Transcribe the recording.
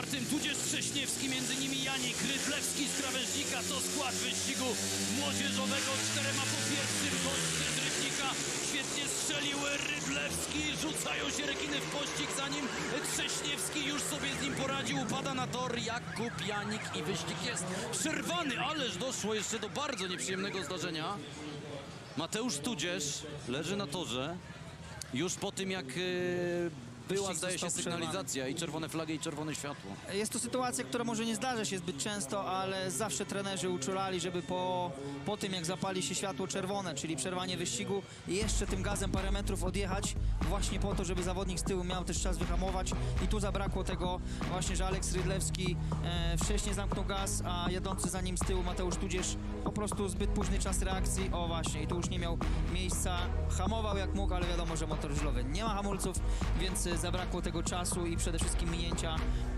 czwartym, tudzież Trześniewski, między nimi Janik, Rydlewski z krawężnika. To skład wyścigu młodzieżowego. Czterema po pierwszym gość z Rybnika. Świetnie strzelił Rydlewski. Rzucają się rekiny w pościg, zanim Trześniewski już sobie z nim poradził. Upada na tor Jakub Janik i wyścig jest przerwany, ależ doszło jeszcze do bardzo nieprzyjemnego zdarzenia. Mateusz Tudzież leży na torze już po tym, jak e, była, zdaje się, sygnalizacja i czerwone flagi, i czerwone światło. Jest to sytuacja, która może nie zdarza się zbyt często, ale zawsze trenerzy uczulali, żeby po, po tym jak zapali się światło czerwone, czyli przerwanie wyścigu, jeszcze tym gazem parę metrów odjechać, właśnie po to, żeby zawodnik z tyłu miał też czas wyhamować. I tu zabrakło tego właśnie, że Aleks Rydlewski e, wcześniej zamknął gaz, a jadący za nim z tyłu Mateusz Tudzież po prostu zbyt późny czas reakcji. O właśnie, i tu już nie miał miejsca, hamował jak mógł, ale wiadomo, że motor żulowy nie ma hamulców, więc e, zabrakło tego czasu i przede wszystkim minięcia